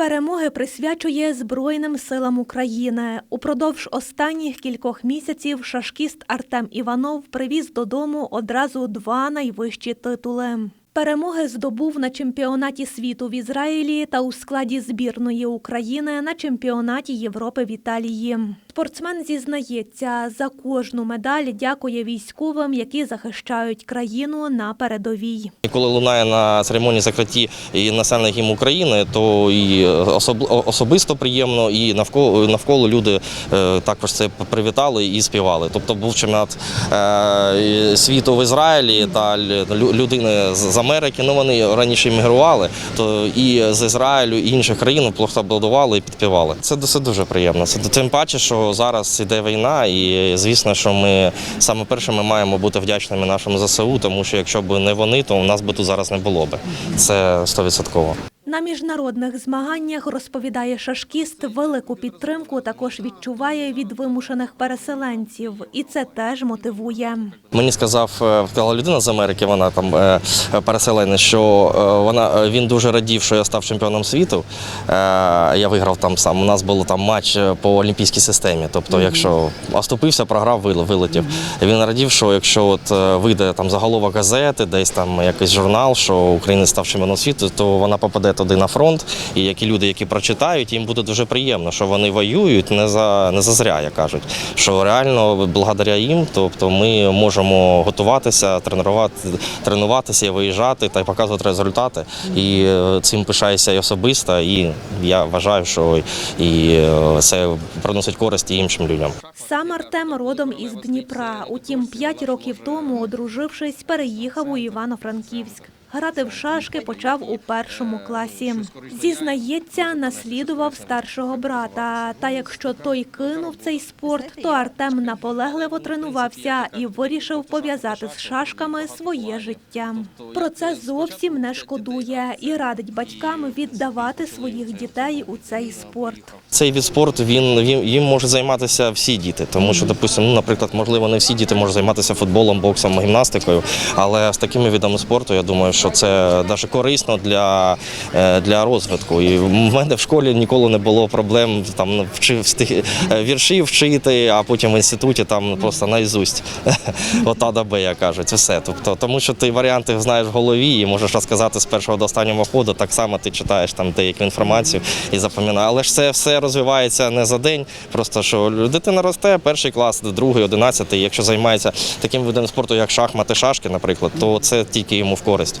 Перемоги присвячує Збройним силам України. Упродовж останніх кількох місяців шашкіст Артем Іванов привіз додому одразу два найвищі титули. Перемоги здобув на чемпіонаті світу в Ізраїлі та у складі збірної України на чемпіонаті Європи в Італії. Спортсмен зізнається, за кожну медаль дякує військовим, які захищають країну на передовій. Коли лунає на церемонії закритті і національний гімн України, то і особ- особисто приємно, і навколо, навколо люди е, також це привітали і співали. Тобто був чемпіонат е, світу в Ізраїлі та людини з Америки. Ну вони раніше іммігрували, то і з Ізраїлю, і інших країн аплодували і підпівали. Це досить дуже приємно. Це тим паче, що зараз іде війна, і звісно, що ми саме перше маємо бути вдячними нашому ЗСУ, тому що якщо б не вони, то у нас би тут зараз не було би. Це стовідсотково. На міжнародних змаганнях розповідає шашкіст, велику підтримку також відчуває від вимушених переселенців, і це теж мотивує. Мені сказав е, людина з Америки, вона там е, переселенець, що е, вона він дуже радів, що я став чемпіоном світу. Я виграв там сам. У нас був там матч по олімпійській системі. Тобто, якщо оступився, програв, вилетів. Він радів, що якщо от вийде там заголовок газети, десь там якийсь журнал, що Україна став чемпіоном світу, то вона попаде туди на фронт. І які люди, які прочитають, їм буде дуже приємно, що вони воюють не за не за зря, як кажуть. Що реально благодаря їм, тобто ми можемо готуватися, тренувати, тренуватися, виїжджати та й показувати результати. І е, цим пишаюся і особисто. І я вважаю, що і е, це приносить користь і іншим людям. Сам Артем родом із Дніпра. Утім, п'ять років тому, одружившись, переїхав у Івано-Франківськ. Грати в шашки почав у першому класі. Зізнається, наслідував старшого брата. Та якщо той кинув цей спорт, то Артем наполегливо тренувався і вирішив пов'язати з шашками своє життя. Про це зовсім не шкодує і радить батькам віддавати своїх дітей у цей спорт. Цей від спорту він, їм можуть займатися всі діти, тому що, допустимо, ну, наприклад, можливо, не всі діти можуть займатися футболом, боксом, гімнастикою, але з такими видами спорту я думаю, що це навіть корисно для, е, для розвитку. І в мене в школі ніколи не було проблем там вчив е, вірші вчити, а потім в інституті там просто наізусть от А до як кажуть, все. Тобто, тому що ти варіанти знаєш в голові і можеш розказати з першого до останнього ходу. Так само ти читаєш там деяку інформацію і запам'ятаєш. Але ж це все розвивається не за день. Просто що дитина росте, перший клас, другий, одинадцятий. Якщо займається таким видом спорту, як шахмати, шашки, наприклад, то це тільки йому в користь.